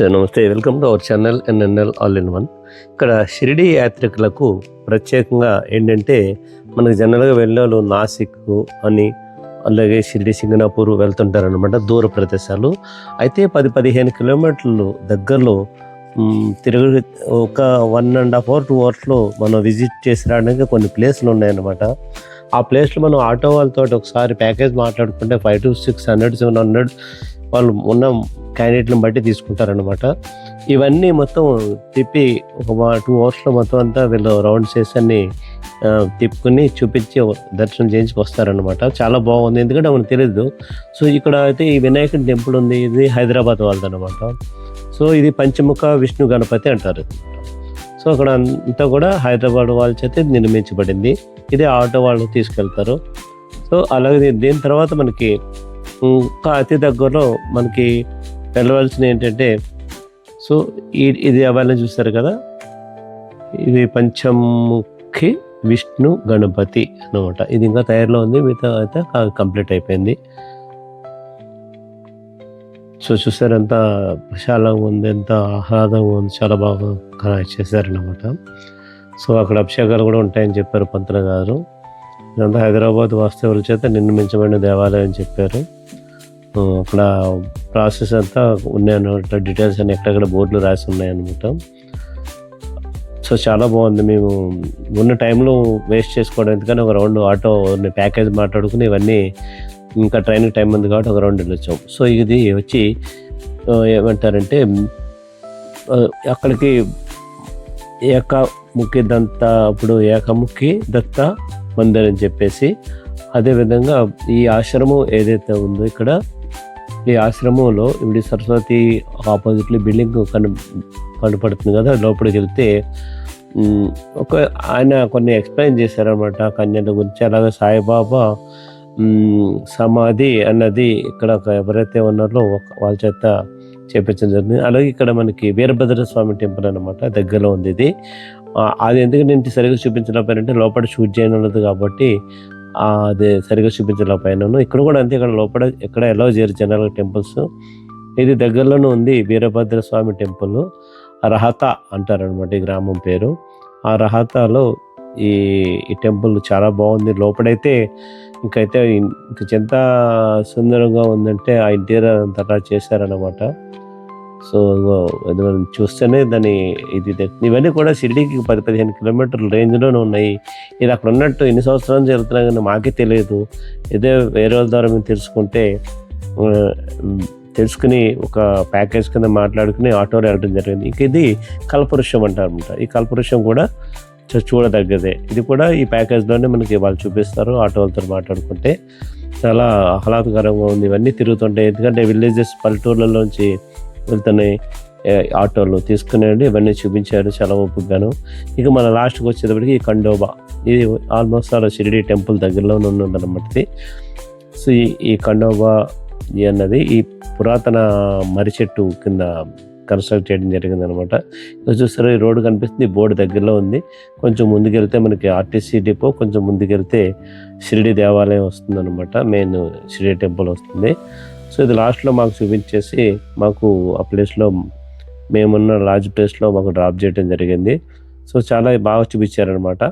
నమస్తే welcome to our channel NNL all in one. ఇక్కడ షిరిడి యాత్రికులకు ప్రత్యేకంగా ఏంటంటే మనకి జనరల్గా వెళ్ళేవాళ్ళు నాసిక్ అని అలాగే షిరిడి సింగనాపూర్ వెళ్తుంటారనమాట దూర ప్రదేశాలు. అయితే పది పదిహేను కిలోమీటర్లు దగ్గరలో తిరుగు ఒక one and half hour two అవర్స్లో మనం విజిట్ చేసి రావడానికి కొన్ని ప్లేస్లు ఉన్నాయన్నమాట. ఆ ప్లేస్లో మనం ఆటో వాళ్ళతో ఒకసారి ప్యాకేజ్ మాట్లాడుకుంటే five to six hundred seven hundred వాళ్ళు ఉన్న క్యాండిడేట్లను బట్టి తీసుకుంటారనమాట ఇవన్నీ మొత్తం తిప్పి ఒక టూ అవర్స్లో మొత్తం అంతా వీళ్ళు రౌండ్ చేసి అన్ని తిప్పుకుని చూపించి దర్శనం చేయించి వస్తారనమాట చాలా బాగుంది. ఎందుకంటే మనకు తెలియదు సో ఇక్కడ అయితే ఈ వినాయకుడి టెంపుల్ ఉంది. ఇది హైదరాబాద్ వాళ్ళది అనమాట సో ఇది పంచముఖ విష్ణు గణపతి అంటారు. సో అక్కడ అంతా కూడా హైదరాబాద్ వాళ్ళ చేత నిర్మించబడింది. ఇది ఆటో వాళ్ళు తీసుకెళ్తారు. సో అలాగే దీని తర్వాత మనకి ఇంకా అతి దగ్గరలో మనకి వెళ్ళవలసిన ఏంటంటే సో ఈ ఇది అవన్నీ చూస్తారు కదా? ఇది పంచముఖి విష్ణు గణపతి అన్నమాట. ఇది ఇంకా తయారులో ఉంది మిగతా అయితే కంప్లీట్ అయిపోయింది. సో చూసారు ఎంత విశాలంగా ఉంది ఎంత ఆహ్లాదంగా ఉంది చాలా బాగా చేశారనమాట సో అక్కడ అభిషేకాలు కూడా ఉంటాయని చెప్పారు పంతులు గారు. ఇదంతా హైదరాబాద్ వాస్తవుల చేత నిర్మించబడిన దేవాలయం అని చెప్పారు. అక్కడ ప్రాసెస్ అంతా ఉన్నాయన్నమాట డీటెయిల్స్ అన్ని ఎక్కడెక్కడ బోర్డులు రాసి ఉన్నాయన్నమాట సో చాలా బాగుంది. మేము ఉన్న టైంలో వేస్ట్ చేసుకోవడం. ఎందుకని ఒక రౌండ్ ఆటో ప్యాకేజ్ మాట్లాడుకుని ఇవన్నీ ఇంకా ట్రైన్కి టైం ఉంది కాబట్టి ఒక రౌండ్ వెళ్ళొచ్చాం. సో ఇది వచ్చి ఏమంటారంటే అక్కడికి అక్కడికి ఏకముఖి దంత అప్పుడు ఏకముఖి దత్త మందిర్ అని చెప్పేసి అదేవిధంగా ఈ ఆశ్రమం ఏదైతే ఉందో ఇక్కడ ఈ ఆశ్రమంలో ఇప్పుడు సరస్వతి ఆపోజిట్లో బిల్డింగ్ కను కనపడుతుంది కదా లోపలికి వెళ్తే ఒక ఆయన కొన్ని ఎక్స్ప్లెయిన్ చేశారనమాట కన్యల గురించి. అలాగే సాయిబాబా సమాధి అన్నది ఇక్కడ ఒక ఎవరైతే ఉన్నారో వాళ్ళ చేత చేపించడం జరిగింది. అలాగే ఇక్కడ మనకి వీరభద్ర స్వామి టెంపుల్ అనమాట దగ్గరలో ఉంది ఇది. అది ఎందుకు నేను సరిగ్గా చూపించలేకపోయానంటే లోపల షూట్ చేయనున్నది కాబట్టి అది సరిగ్గా చూపించలేకపోయాను ఇక్కడ కూడా అంతే ఇక్కడ లోపల ఎక్కడ ఎలా చేయరు జనరల్ టెంపుల్స్ ఇది దగ్గరలోనే ఉంది వీరభద్ర స్వామి టెంపుల్ రహత అంటారనమాట ఈ గ్రామం పేరు. ఆ రహతాలో ఈ ఈ టెంపుల్ చాలా బాగుంది. లోపడైతే ఇంకైతే ఇంక ఎంత సుందరంగా ఉందంటే ఆ ఇంటీరియర్ అంతటా చేశారనమాట సో ఇగో మనం చూస్తేనే దాని ఇది ఇవన్నీ కూడా షిరిడీకి పది పదిహేను కిలోమీటర్ల రేంజ్లోనే ఉన్నాయి. ఇది అక్కడ ఉన్నట్టు ఎన్ని సంవత్సరాలు జరుగుతున్నా కానీ మాకే తెలియదు. ఇదే వేరే వాళ్ళ ద్వారా మేము తెలుసుకుంటే తెలుసుకుని ఒక ప్యాకేజ్ కింద మాట్లాడుకుని ఆటోలో వెళ్ళడం జరిగింది. ఇంక ఇది కల్పవృక్షం అంటారనమాట ఈ కల్పవృక్షం కూడా చూడదగ్గదే ఇది కూడా ఈ ప్యాకేజ్లోనే మనకి వాళ్ళు చూపిస్తారు ఆటోలతో మాట్లాడుకుంటే. చాలా ఆహ్లాదకరంగా ఉంది. ఇవన్నీ తిరుగుతుంటాయి. ఎందుకంటే విలేజెస్ పల్లెటూర్లలోంచి వెళ్తున్నాయి ఆటోలు తీసుకునేవి ఇవన్నీ చూపించారు చాలా ఓపికగాను. ఇక మన లాస్ట్కి వచ్చేటప్పటికి ఈ కండోబా ఇది ఆల్మోస్ట్ అలా షిరిడి టెంపుల్ దగ్గరలోనే ఉన్నదన్నమాట ఇది. సో ఈ- ఈ కండోబా అన్నది ఈ పురాతన మర్రి చెట్టు కింద కన్స్ట్రక్ట్ చేయడం జరిగింది అనమాట ఇక్కడ చూస్తారు ఈ రోడ్డు కనిపిస్తుంది బోర్డు దగ్గరలో ఉంది. కొంచెం ముందుకెళ్తే మనకి ఆర్టీసీ డిపో కొంచెం ముందుకెళ్తే షిరిడి దేవాలయం వస్తుంది అనమాట మెయిన్ షిరిడి టెంపుల్ వస్తుంది. సో ఇది లాస్ట్లో మాకు చూపించేసి మాకు ఆ ప్లేస్లో మేమున్న లార్జ్ ప్లేస్లో మాకు డ్రాప్ చేయడం జరిగింది. సో చాలా బాగా చూపించారనమాట